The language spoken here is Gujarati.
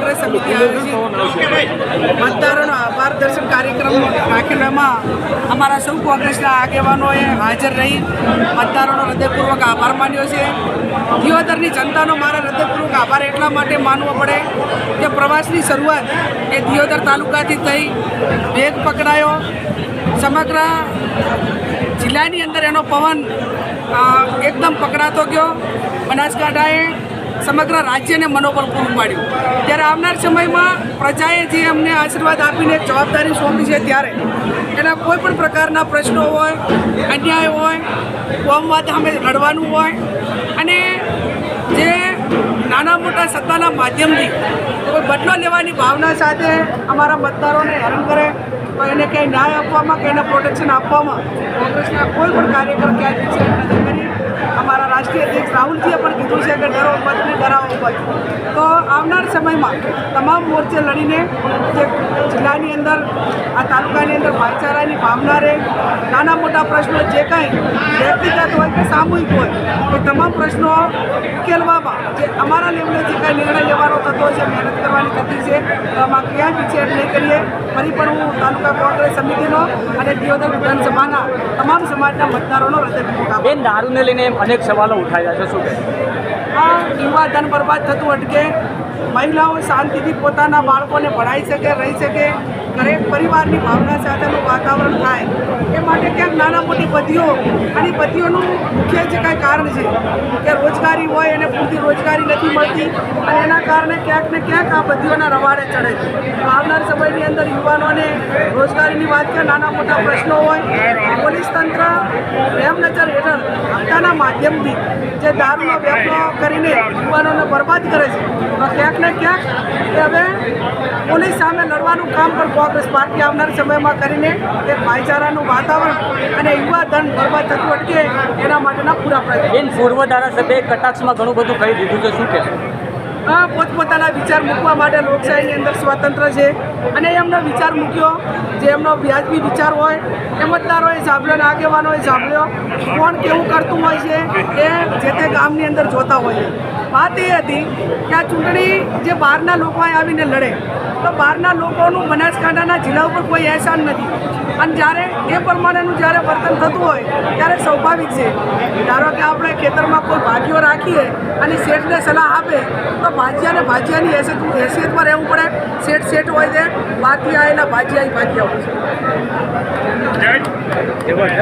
કોંગ્રેસ સમિતિ આયોજિત મતદારોનો આભાર. દર્શન કાર્યક્રમ રાખેલામાં અમારા સૌ કોંગ્રેસના આગેવાનોએ હાજર રહી. મતદારોનો હૃદયપૂર્વક આભાર માન્યો છે. દિયોદરની જનતાનો મારા હૃદયપૂર્વક આભાર એટલા માટે માનવો પડે કે પ્રવાસની શરૂઆત એ દિયોદર તાલુકાથી થઈ, વેગ પકડાયો. સમગ્ર જિલ્લાની અંદર એનો પવન એકદમ પકડાતો ગયો. બનાસકાંઠાએ સમગ્ર રાજ્યને મનોબળ પૂરું પાડ્યું. ત્યારે આવનાર સમયમાં પ્રજાએ જે અમને આશીર્વાદ આપીને જવાબદારી સોંપી છે ત્યારે એના કોઈ પણ પ્રકારના પ્રશ્નો હોય, અન્યાય હોય કોમવાદ સામે લડવાનું હોય અને જે નાના મોટા સત્તાના માધ્યમથી કોઈ બદલો લેવાની ભાવના સાથે અમારા મતદારોને હેરાન કરે, તો એને ક્યાંય ન્યાય આપવામાં કે એને પ્રોટેક્શન આપવામાં કોંગ્રેસના કોઈ પણ કાર્યકર ક્યાંય છે રાષ્ટ્રીય અધ્યક્ષ રાહુલજીએ પણ કીધું છે કે ડરો મત ને ડરાવો મત. તો આવનાર સમયમાં તમામ મોરચે લડીને જે જિલ્લાની અંદર, આ તાલુકાની અંદર ભાઈચારાની ભાવના રહે નાના મોટા પ્રશ્નો જે કાંઈ વ્યક્તિગત હોય કે સામૂહિક હોય એ તમામ પ્રશ્નો ઉકેલવામાં જે અમારા લેવલે જે કાંઈ નિર્ણય લેવાનો થતો છે, મહેનત કરવાની થતી છે, તો આમાં ક્યાંય પીછેહટ નહીં કરીએ. ફરી પણ હું તાલુકા કોંગ્રેસ સમિતિનો અને દિયોદર વિધાનસભાના તમામ સમાજના મતદારોનો હૃદય બેન દારૂને લઈને અનેક સવાલો ઉઠાયા છે? શું કહે? આ યુવા ધન બરબાદ થતું અટકે, મહિલાઓ શાંતિથી પોતાના બાળકોને ભણાવી શકે, રહી શકે ઘરે પરિવારની ભાવના સાથેનું વાતાવરણ થાય. એ માટે ક્યાંક નાના મોટી પતિઓ અને પતિઓનું મુખ્ય જે કાંઈ કારણ છે, કે રોજગારી હોય એને પૂરતી રોજગારી નથી મળતી, અને એના કારણે ક્યાંક ને ક્યાંક આ પતિઓના રવાડે ચડે છે. આવનાર સમયની અંદર યુવાનોને રોજગારીની વાત કે નાના મોટા પ્રશ્નો હોય, પોલીસ તંત્ર એમ નજર હેઠળ માધ્યમથી જે દારૂનો વેપાર કરીને યુવાનોને બરબાદ કરે છે, તો ક્યાંક ને ક્યાંક એ હવે પોલીસ સામે લડવાનું કામ પણ કોંગ્રેસ પાર્ટી આવનાર સમયમાં કરીને એક ભાઈચારાનું વાતાવરણ અને યુવા ધન બરબાદ થતું અટકે એના માટેના પૂરા પ્રયત્ન. પૂર્વ ધારાસભ્યએ કટાક્ષમાં ઘણું બધું કહી દીધું છે, શું કહેશો? પોતપોતાના વિચાર મૂકવા માટે લોકશાહીની અંદર સ્વતંત્ર છે. અને એમનો વિચાર મૂક્યો, જે એમનો વ્યાજબી વિચાર હોય એ મતદારોએ સાંભળ્યો અને આગેવાનોએ સાંભળ્યો. કોણ કેવું કરતું હોય છે, એ તે ગામની અંદર જોતા હોઈએ વાત એ હતી કે આ ચૂંટણી જે બહારના લોકો આવીને લડે, તો બહારના લોકોનું બનાસકાંઠાના જિલ્લા ઉપર કોઈ અહેસાન નથી. અને જ્યારે એ પ્રમાણેનું જ્યારે વર્તન થતું હોય, ત્યારે સ્વાભાવિક છે. ધારો કે આપણે ખેતરમાં કોઈ ભાજીઓ રાખીએ અને શેઠને સલાહ આપે, તો ભાજીયાને ભાજીયાની હેસિયત હેસિયતમાં રહેવું પડે. શેઠ શેઠ હોય છે બહારથી આવેલા ભાજીયા ભાજીયા હોય છે.